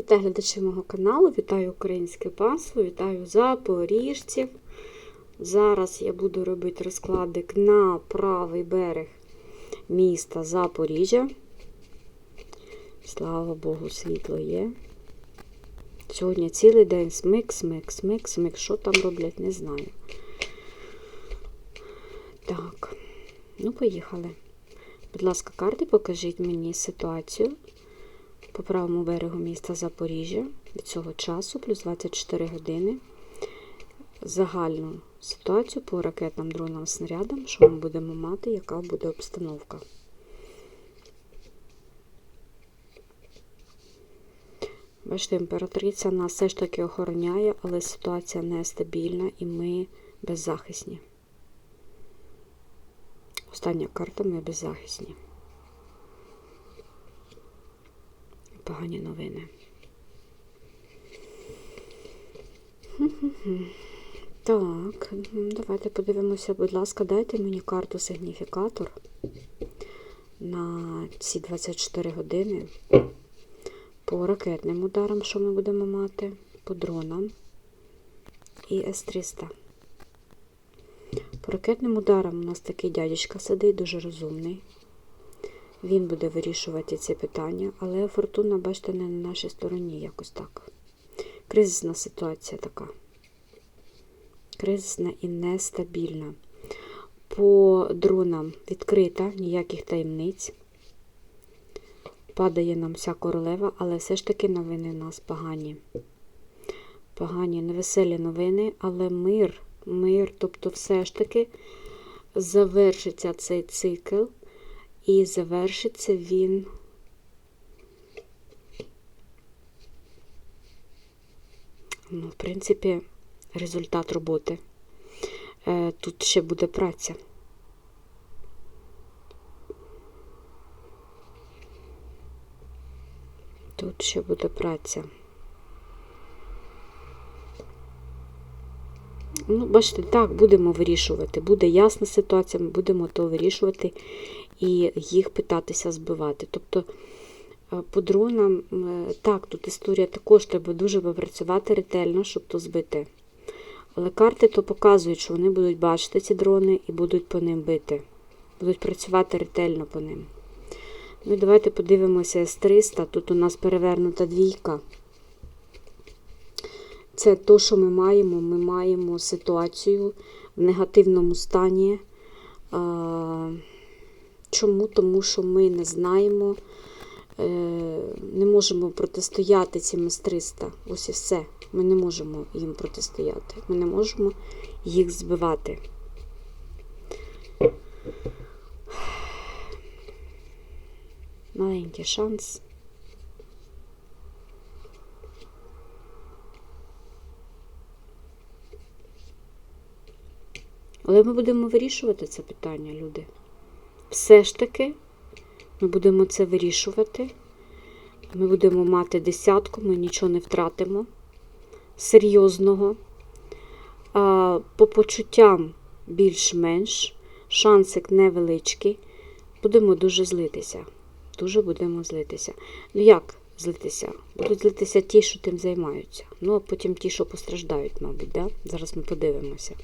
Вітаю глядачі мого каналу, вітаю українське панство, вітаю запоріжців. Зараз я буду робити розкладик на правий берег міста Запоріжжя. Слава Богу, світло є. Сьогодні цілий день смик, смик, смик, смик. Що там роблять, не знаю. Так, ну, поїхали. Будь ласка, карти, покажіть мені ситуацію по правому берегу міста Запоріжжя від цього часу, плюс 24 години. Загальну ситуацію по ракетам, дронам, снарядам, що ми будемо мати, яка буде обстановка. Бачите, імператриця нас все ж таки охороняє, але ситуація нестабільна і ми беззахисні. Остання карта ми беззахисні. Погані новини. Так, давайте подивимося, будь ласка, дайте мені карту сигніфікатор на ці 24 години по ракетним ударам, що ми будемо мати, по дронам і С-300. По ракетним ударам у нас такий дядечка сидить, дуже розумний. Він буде вирішувати ці питання, але фортуна, бачите, не на нашій стороні якось так. Кризисна ситуація така. Кризисна і нестабільна. По дронам відкрита, ніяких таємниць. Падає нам вся королева, але все ж таки новини у нас погані. Погані, невеселі новини, але мир, мир, тобто все ж таки завершиться цей цикл. І завершиться він ну, в принципі, результат роботи. Е, Тут ще буде праця. Тут ще буде праця. Ну, бачите, так, будемо вирішувати. Буде ясна ситуація, ми будемо то вирішувати і їх питатися збивати. Тобто, по дронам, так, тут історія також треба дуже попрацювати ретельно, щоб то збити. Але карти то показують, що вони будуть бачити ці дрони і будуть по ним бити. Будуть працювати ретельно по ним. Ну давайте подивимося С-300. Тут у нас перевернута двійка. Це то, що ми маємо. Ми маємо ситуацію в негативному стані. Чому? Тому що ми не знаємо, не можемо протистояти цим С-300. Ось і все. Ми не можемо їм протистояти. Ми не можемо їх збивати. Маленький шанс. Але ми будемо вирішувати це питання, люди. Все ж таки, ми будемо це вирішувати. Ми будемо мати десятку, ми нічого не втратимо серйозного. А, По почуттям більш-менш, шансик невеличкий. Будемо дуже злитися. Дуже будемо злитися. Ну як злитися? Будуть злитися ті, що тим займаються. Ну, а потім ті, що постраждають, мабуть. Да? Зараз ми подивимося.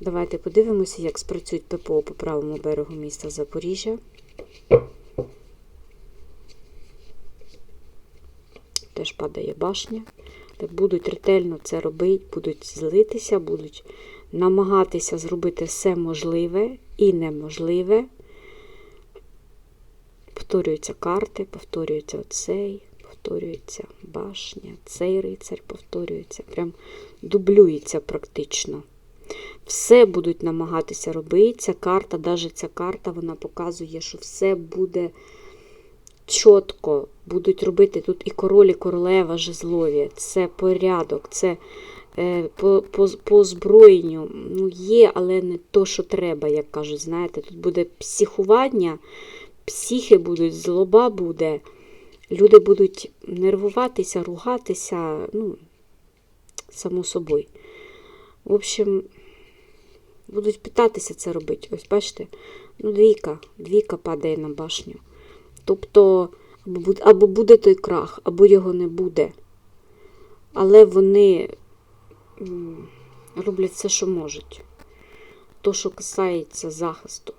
Давайте подивимося, як спрацюють ППО по правому берегу міста Запоріжжя. Теж падає башня. Так будуть ретельно це робити, будуть злитися, будуть намагатися зробити все можливе і неможливе. Повторюються карти, повторюється оцей, повторюється башня, цей рицарь повторюється, прям дублюється практично. Все будуть намагатися робити. Ця карта, навіть ця карта, вона показує, що все буде чітко. Будуть робити тут і король, і королева жезлові. Це порядок, це е, по, по, по озброєнню ну, є, але не то, що треба, як кажуть. Знаєте, тут буде психування, психи будуть, злоба буде. Люди будуть нервуватися, ругатися, ну, само собою. В общем, будуть питатися це робити. Ось бачите, ну двійка, двійка падає на башню. Тобто Або буде, той крах, або його не буде. Але вони роблять все, що можуть. То, що касається захисту.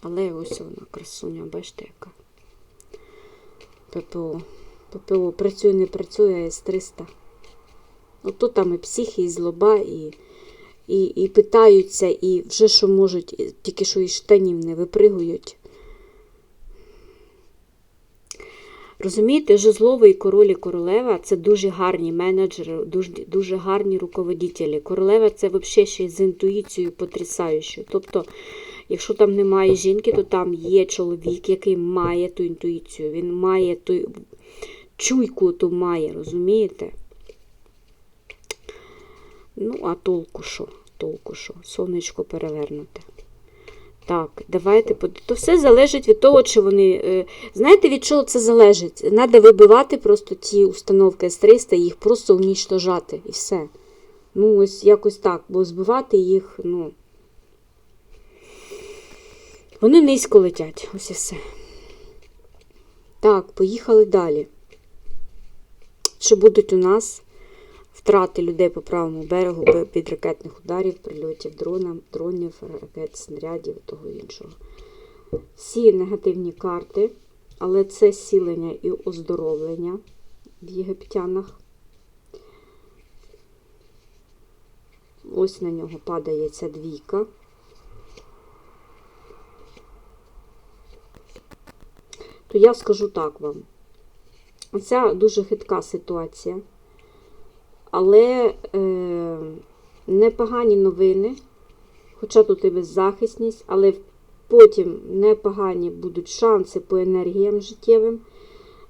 Але ось вона, красуня, бачите, яка. ППО. ППО працює, не працює, а С-300. Ото там і психи, і злоба, і, і, і питаються, і вже що можуть, тільки що із штанів не випригують. Розумієте, жезловий король і королева це дуже гарні менеджери, дуже, дуже гарні руководителі. Королева це взагалі ще й з інтуїцією потрясаючою. Тобто, якщо там немає жінки, то там є чоловік, який має ту інтуїцію, він має ту чуйку ту має, розумієте? Ну, а толку що? Толку що? Сонечко перевернуте. Так, давайте То все залежить від того, чи вони. е, Знаєте, від чого це залежить? Треба вибивати просто ті установки С-300, їх просто унічтожати і все. Ну, ось якось так, бо збивати їх, ну. Вони низько летять, ось і все. Так, поїхали далі. Чи будуть у нас втрати людей по правому берегу бе- від ракетних ударів, прильотів дрона, дронів, ракет, снарядів і того іншого. Всі негативні карти, але це сілення і оздоровлення в єгиптянах. Ось на нього падає ця двійка. То я скажу так вам. Оця дуже хитка ситуація. Але е, непогані новини, хоча тут і беззахисність, але потім непогані будуть шанси по енергіям життєвим.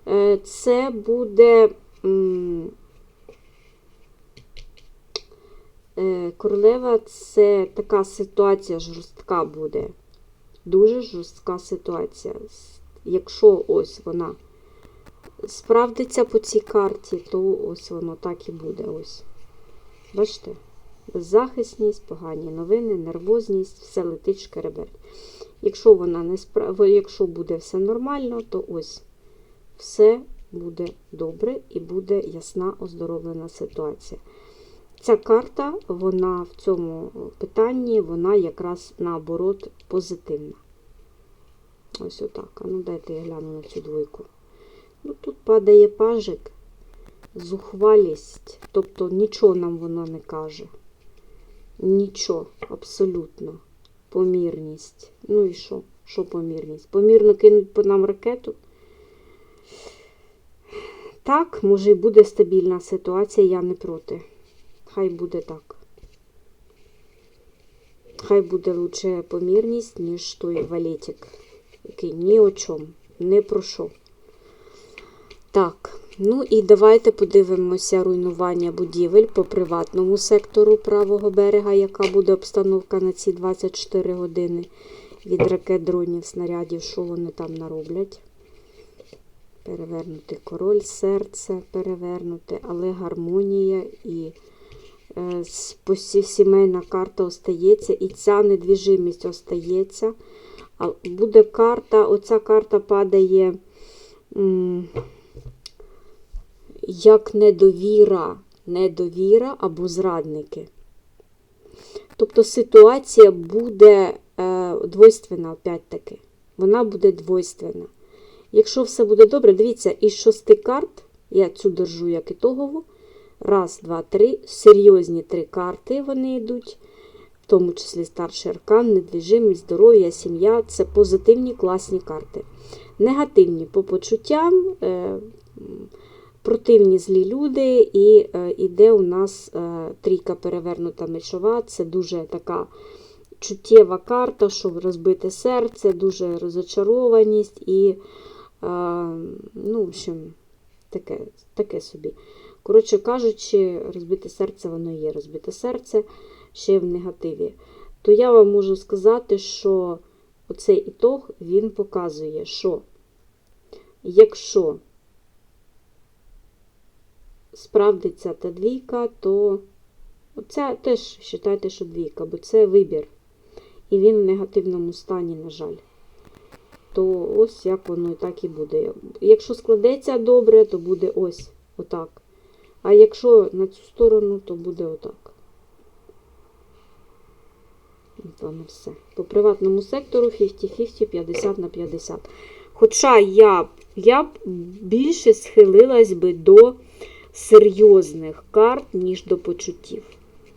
Е, це буде е, королева, це така ситуація жорстка буде. Дуже жорстка ситуація. Якщо ось вона справдиться по цій карті, то ось воно так і буде. Ось. Бачите? Беззахисність, погані новини, нервозність, все летить шкереберть. Якщо вона не справ... якщо буде все нормально, то ось все буде добре і буде ясна оздоровлена ситуація. Ця карта, вона в цьому питанні, вона якраз наоборот позитивна. Ось отак. А ну дайте я гляну на цю двойку. Ну, тут падає пажик, зухвалість, тобто нічого нам воно не каже. Нічого, абсолютно. Помірність. Ну і що? Що помірність? Помірно кинуть по нам ракету. Так, може і буде стабільна ситуація, я не проти. Хай буде так. Хай буде лучше помірність, ніж той валетик, який ні о чому, не про що. Так, ну і давайте подивимося руйнування будівель по приватному сектору правого берега, яка буде обстановка на ці 24 години від ракет, дронів, снарядів, що вони там нароблять. Перевернути король, серце перевернути, але гармонія і е, сімейна карта остається, і ця недвіжимість остається. А буде карта, оця карта падає. м, як недовіра, недовіра або зрадники. Тобто ситуація буде е, двойственна, опять-таки. Вона буде двойственна. Якщо все буде добре, дивіться, із шести карт, я цю держу як ітогову. Раз, два, три. Серйозні три карти вони йдуть, в тому числі старший аркан, недвіжимість, здоров'я, сім'я. Це позитивні класні карти. Негативні по почуттям. Е, противні злі люди, і е, іде у нас е, трійка перевернута мечова. Це дуже така чуттєва карта, що розбите серце, дуже розочарованість і, е, ну, в общем, таке, таке собі. Коротше кажучи, розбите серце, воно є розбите серце ще в негативі. То я вам можу сказати, що оцей ітог він показує, що якщо справдиться та двійка, то це теж вважайте, що двійка, бо це вибір. І він в негативному стані, на жаль. то ось як воно і так і буде. Якщо складеться добре, то буде ось отак. А якщо на цю сторону, то буде отак. От воно все. По приватному сектору 50-50, 50 на 50. Хоча я, я б більше схилилась би до серйозних карт, ніж до почуттів.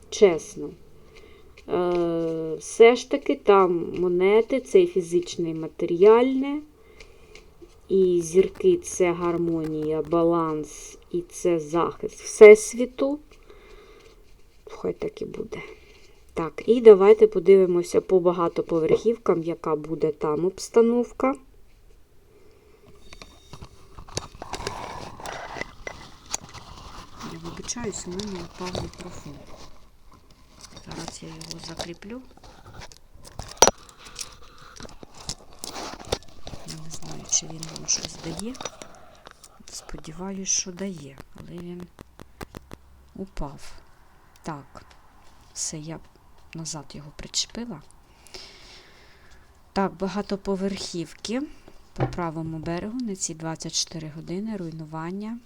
Чесно. Е, все ж таки там монети це і фізичне і матеріальне. І зірки це гармонія, баланс і це захист Всесвіту. Хай так і буде. Так, і давайте подивимося по багатоповерхівкам, яка буде там обстановка. Я вибачаюсь, у мене впав мікрофон. Зараз я його закріплю. Я не знаю, чи він вам щось дає. Сподіваюсь, що дає, але він упав. Так, все, я назад його причепила. Так, багатоповерхівки по правому берегу на ці 24 години руйнування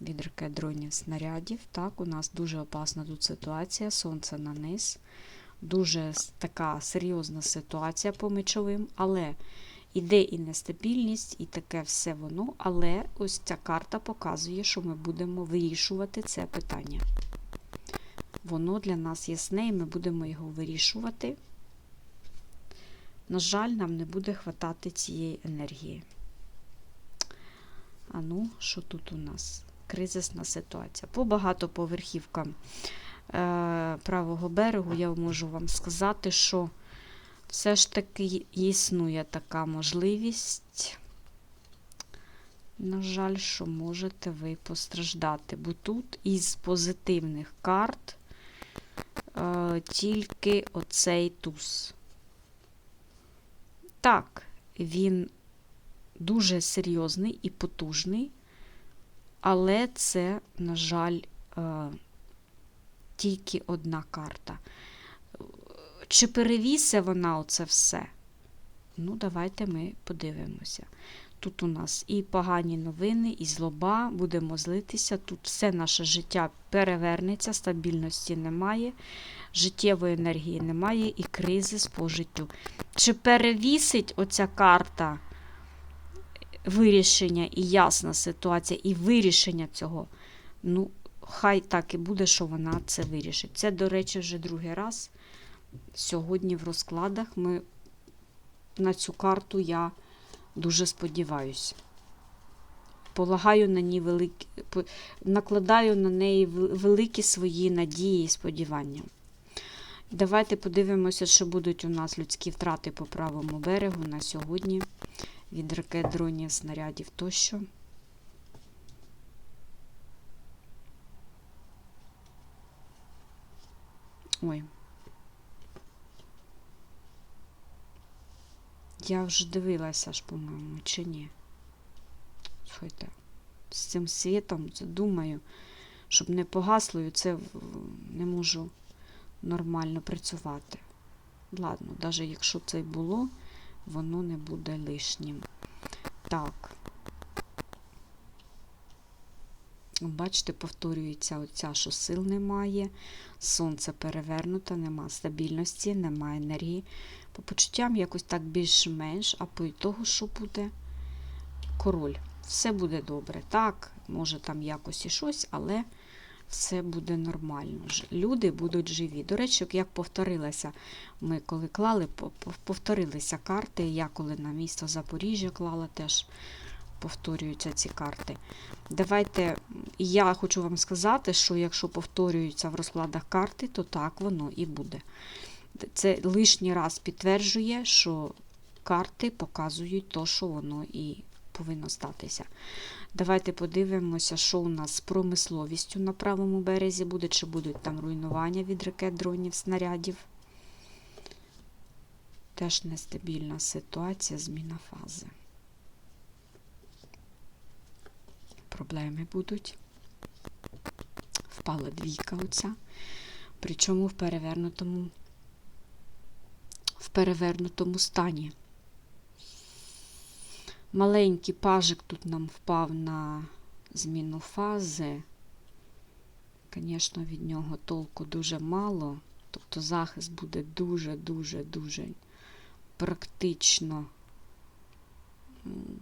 від ракет дронів снарядів. Так, у нас дуже опасна тут ситуація, сонце на низ. Дуже така серйозна ситуація по мечовим, але іде і нестабільність, і таке все воно. Але ось ця карта показує, що ми будемо вирішувати це питання. Воно для нас ясне, і ми будемо його вирішувати. На жаль, нам не буде хватати цієї енергії. А ну, що тут у нас? Кризисна ситуація. По багатоповерхівкам е, правого берегу я можу вам сказати, що все ж таки існує така можливість. На жаль, що можете ви постраждати, бо тут із позитивних карт е, тільки оцей туз. Так, він дуже серйозний і потужний, але це, на жаль, е, тільки одна карта. Чи перевісе вона оце все? Ну, давайте ми подивимося. Тут у нас і погані новини, і злоба, будемо злитися. Тут все наше життя перевернеться, стабільності немає, життєвої енергії немає і кризис по життю. Чи перевісить оця карта вирішення і ясна ситуація, і вирішення цього? Ну, хай так і буде, що вона це вирішить. Це, до речі, вже другий раз. Сьогодні в розкладах ми на цю карту я дуже сподіваюся. Полагаю на ній великі, накладаю на неї великі свої надії і сподівання. Давайте подивимося, що будуть у нас людські втрати по правому берегу на сьогодні від ракет, дронів, снарядів тощо. Ой. Я вже дивилася ж, по-моєму, чи ні. Слухайте, з цим світом, думаю, щоб не погасло, і це не можу нормально працювати. Ладно, навіть якщо це й було, воно не буде лишнім. Так. Бачите, повторюється оця, що сил немає, сонце перевернуте, нема стабільності, немає енергії. По почуттям якось так більш-менш, а по того, що буде король. Все буде добре. Так, може там якось і щось, але все буде нормально. Люди будуть живі. До речі, як повторилася, ми коли клали, по- по- повторилися карти. Я коли на місто Запоріжжя клала, теж повторюються ці карти. Давайте, я хочу вам сказати, що якщо повторюються в розкладах карти, то так воно і буде. Це лишній раз підтверджує, що карти показують то, що воно і повинно статися. Давайте подивимося, що у нас з промисловістю на правому березі буде, чи будуть там руйнування від ракет, дронів, снарядів. Теж нестабільна ситуація, зміна фази. Проблеми будуть. Впала двійка оця. Причому в перевернутому в перевернутому стані. Маленький пажик тут нам впав на зміну фази. Звісно, від нього толку дуже мало. Тобто захист буде дуже-дуже-дуже практично.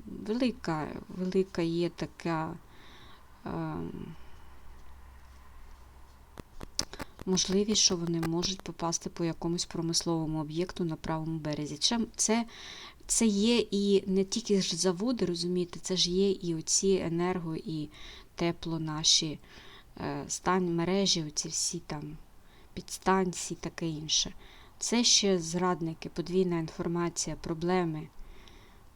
Велика, велика є така е, можливість, що вони можуть попасти по якомусь промисловому об'єкту на правому березі. Це, це є і не тільки ж заводи, розумієте, це ж є і оці енерго, і тепло наші е, стань мережі, оці всі там підстанції, таке інше. Це ще зрадники, подвійна інформація, проблеми.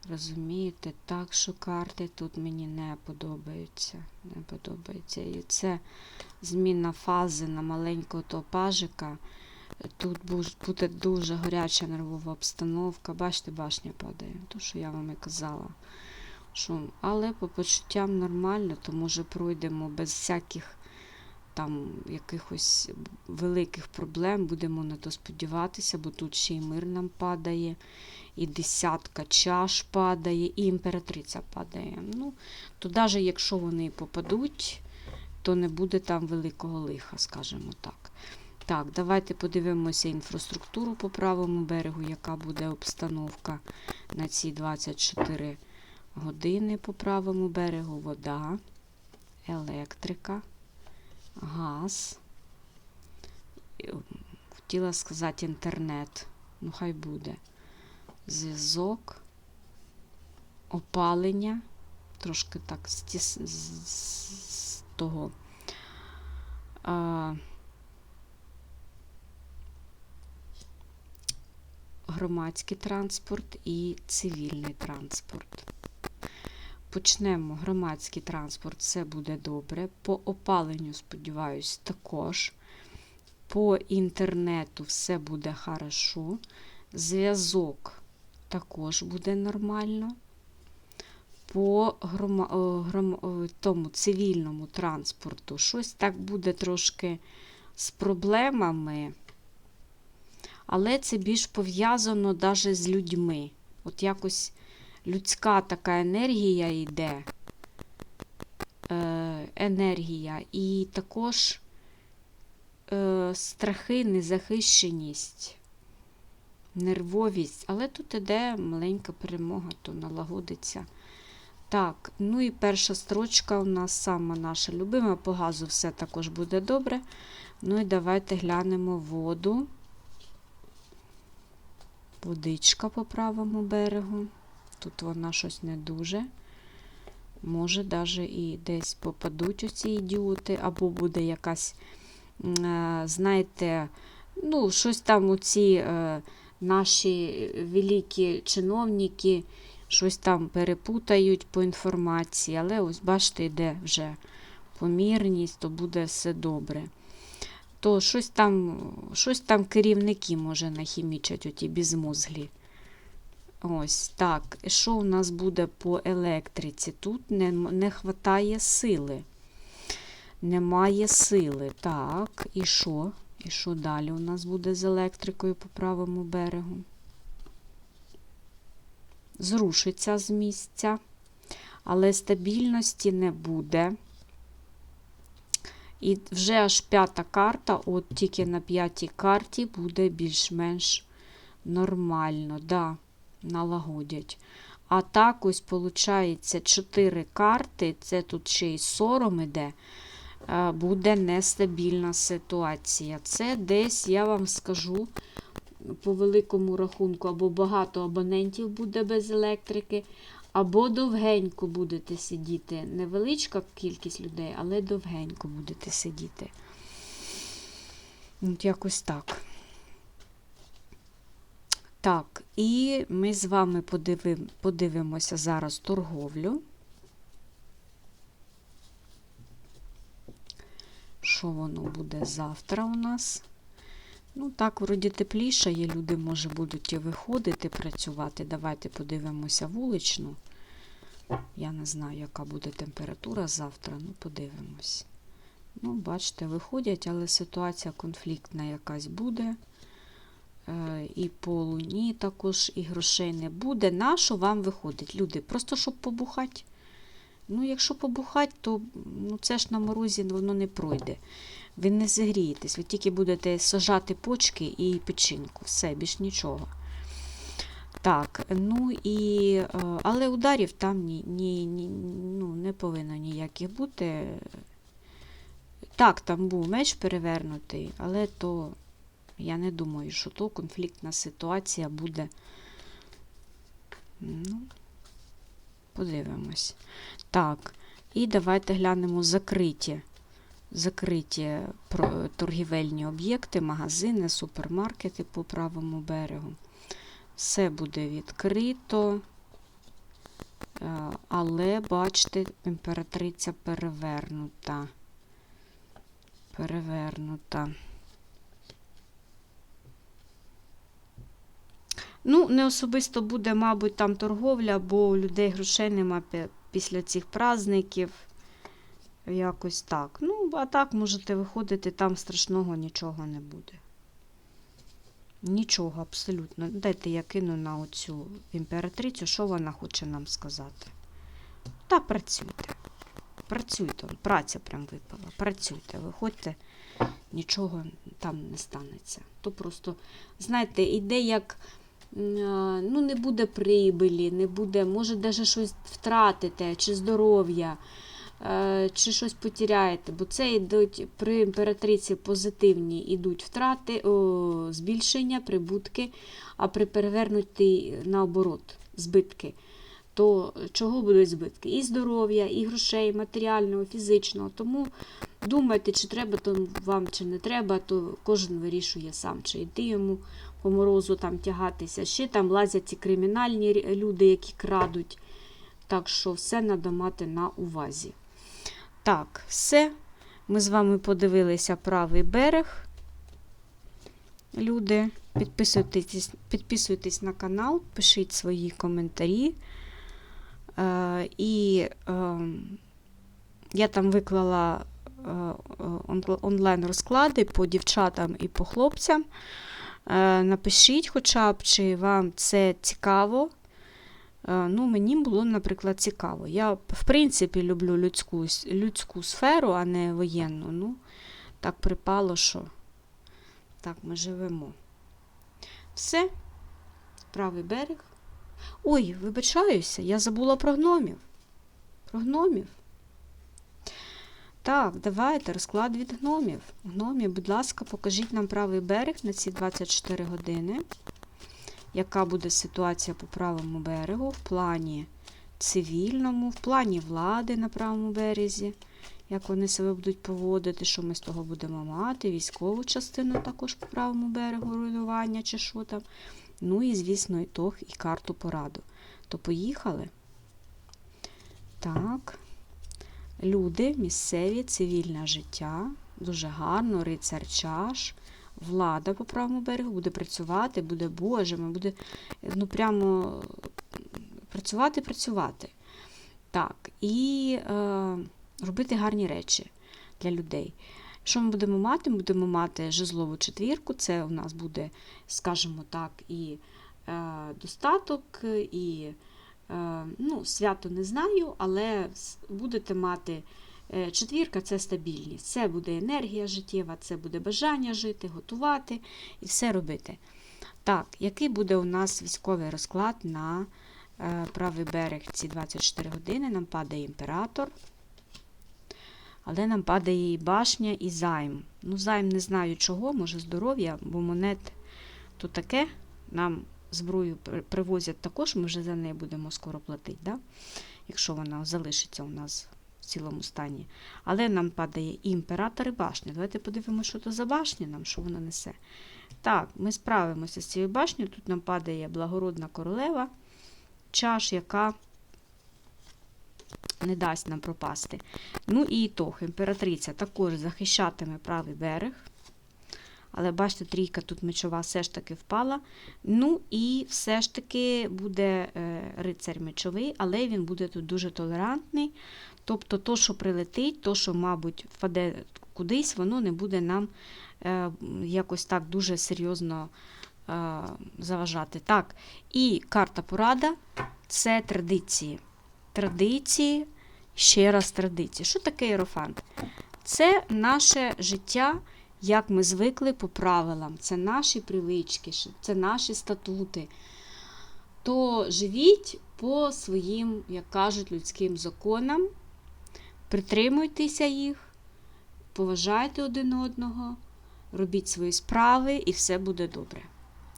Розумієте, так що карти тут мені не подобаються. Не подобаються. І це зміна фази на маленького того пажика. Тут буде дуже гаряча нервова обстановка. Бачите, башня падає. То, що я вам і казала. Що, але по почуттям нормально, то може пройдемо без всяких там якихось великих проблем. Будемо на то сподіватися, бо тут ще й мир нам падає, і десятка чаш падає, і імператриця падає. Ну, то навіть якщо вони попадуть, то не буде там великого лиха, скажімо так. Так, давайте подивимося інфраструктуру по правому берегу, яка буде обстановка на ці 24 години по правому берегу. Вода, електрика, газ. Хотіла сказати інтернет. Ну, хай буде. Зв'язок, опалення. Трошки так з, з, з того. А, громадський транспорт і цивільний транспорт. Почнемо громадський транспорт, все буде добре. По опаленню, сподіваюсь, також. По інтернету все буде хорошо. Зв'язок також буде нормально. По грома, гром, тому цивільному транспорту щось так буде трошки з проблемами, але це більш пов'язано навіть з людьми. От якось людська така енергія йде, е, енергія, і також е, страхи, незахищеність, нервовість. Але тут іде маленька перемога, то налагодиться. Так, ну і перша строчка у нас сама наша любима. По газу все також буде добре. Ну і давайте глянемо воду. Водичка по правому берегу. Тут вона щось не дуже. Може, навіть і десь попадуть оці ідіоти, або буде якась, е, знаєте, ну, щось там оці е, наші великі чиновники щось там перепутають по інформації, але ось бачите, йде вже помірність, то буде все добре. То щось там, щось там керівники може нахімічать, оті безмозглі. Ось так. Що у нас буде по електриці? Тут не, не хватає сили. Немає сили. Так, і що? І що далі у нас буде з електрикою по правому берегу? Зрушиться з місця, але стабільності не буде. І вже аж п'ята карта, от тільки на п'ятій карті буде більш-менш нормально. Да налагодять. А так ось, виходить, 4 карти, це тут ще й сором іде, е, буде нестабільна ситуація. Це десь, я вам скажу, по великому рахунку, або багато абонентів буде без електрики, або довгенько будете сидіти. Невеличка кількість людей, але довгенько будете сидіти. От якось так. Так, і ми з вами подивим, подивимося зараз торговлю. Що воно буде завтра у нас? Ну, так, вроді тепліше є, люди, може, будуть і виходити, працювати. Давайте подивимося вуличну. Я не знаю, яка буде температура завтра, ну, подивимось. Ну, бачите, виходять, але ситуація конфліктна якась буде. Е, І по луні також і грошей не буде. На що вам виходить? Люди, просто щоб побухати. Ну, якщо побухати, то ну, це ж на морозі воно не пройде. Ви не зігрієтесь, ви тільки будете сажати почки і печінку. Все, більш нічого. Так, ну і, е, але ударів там ні, ні, ні, ну, не повинно ніяких бути. Так, там був меч перевернутий, але то я не думаю, що то конфліктна ситуація буде. Ну, подивимось. Так, і давайте глянемо закриті. Закриті торгівельні об'єкти, магазини, супермаркети по правому берегу. Все буде відкрито. Е, Але, бачите, імператриця перевернута. Перевернута. Ну, не особисто буде, мабуть, там торговля, бо у людей грошей нема після цих праздників. Якось так. Ну, а так можете виходити, там страшного нічого не буде. Нічого, абсолютно. Дайте я кину на оцю імператрицю, що вона хоче нам сказати. Та працюйте. Працюйте, праця прям випала. Працюйте, виходьте, нічого там не станеться. То просто, знаєте, іде як ну, не буде прибилі, не буде, може, навіть щось втратите, чи здоров'я, е, чи щось потеряєте. Бо це йдуть при імператриці позитивні йдуть втрати, о, збільшення, прибутки, а при перевернутій наоборот, збитки. То чого будуть збитки? І здоров'я, і грошей, матеріального, фізичного. Тому думайте, чи треба то вам, чи не треба, то кожен вирішує сам, чи йти йому по морозу там тягатися. Ще там лазять ці кримінальні люди, які крадуть. Так що все треба мати на увазі. Так, все. Ми з вами подивилися правий берег. Люди, підписуйтесь, підписуйтесь на канал, пишіть свої коментарі. Е, і е, я там виклала е, онлайн-розклади по дівчатам і по хлопцям. Е, Напишіть, хоча б, чи вам це цікаво. Е, Ну, мені було, наприклад, цікаво. Я, в принципі, люблю людську, людську сферу, а не воєнну. Ну, так припало, що так ми живемо. Все. Правий берег. Ой, вибачаюся, я забула про гномів. Про гномів. Так, давайте розклад від гномів. Гномі, будь ласка, покажіть нам правий берег на ці 24 години. Яка буде ситуація по правому берегу в плані цивільному, в плані влади на правому березі, як вони себе будуть поводити, що ми з того будемо мати, військову частину також по правому берегу, руйнування чи що там. Ну і, звісно, ітог і карту пораду. То поїхали. Так. Люди, місцеві, цивільне життя. Дуже гарно, рицар чаш. Влада по правому берегу буде працювати, буде Божими, буде ну, прямо працювати, працювати. Так, і е, робити гарні речі для людей. Що ми будемо мати? Ми будемо мати жезлову четвірку, це у нас буде, скажімо так, і е, достаток, і ну, свято не знаю, але будете мати е, четвірка це стабільність. Це буде енергія життєва, це буде бажання жити, готувати і все робити. Так, який буде у нас військовий розклад на е, правий берег ці 24 години? Нам падає імператор. Але нам падає і башня, і займ. Ну, займ не знаю чого, може здоров'я, бо монет то таке. Нам зброю привозять також, ми вже за неї будемо скоро платити, да? якщо вона залишиться у нас в цілому стані. Але нам падає і імператор, і башня. Давайте подивимося, що то за башня нам, що вона несе. Так, ми справимося з цією башнею. Тут нам падає благородна королева, чаш, яка не дасть нам пропасти. Ну і ітог. Імператриця також захищатиме правий берег. Але бачите, трійка тут мечова все ж таки впала. Ну і все ж таки буде е, рицарь мечовий, але він буде тут дуже толерантний. Тобто, то, що прилетить, то, що, мабуть, впаде кудись, воно не буде нам е, якось так дуже серйозно е, заважати. Так, і карта порада це традиції. Традиції, ще раз традиції. Що таке іерофант? Це наше життя, як ми звикли по правилам. Це наші привички, це наші статути. То живіть по своїм, як кажуть, людським законам, притримуйтеся їх, поважайте один одного, робіть свої справи і все буде добре.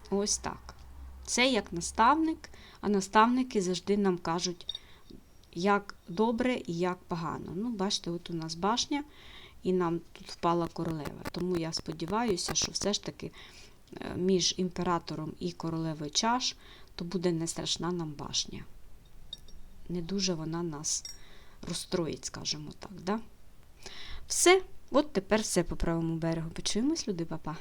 Ось так. Це як наставник, а наставники завжди нам кажуть, як добре і як погано. Ну, бачите, от у нас башня, і нам тут впала королева. Тому я сподіваюся, що все ж таки е, між імператором і королевою чаш то буде не страшна нам башня. Не дуже вона нас розстроїть, скажімо так. Да? Все, от тепер все по правому берегу. Почуємось, люди, папа.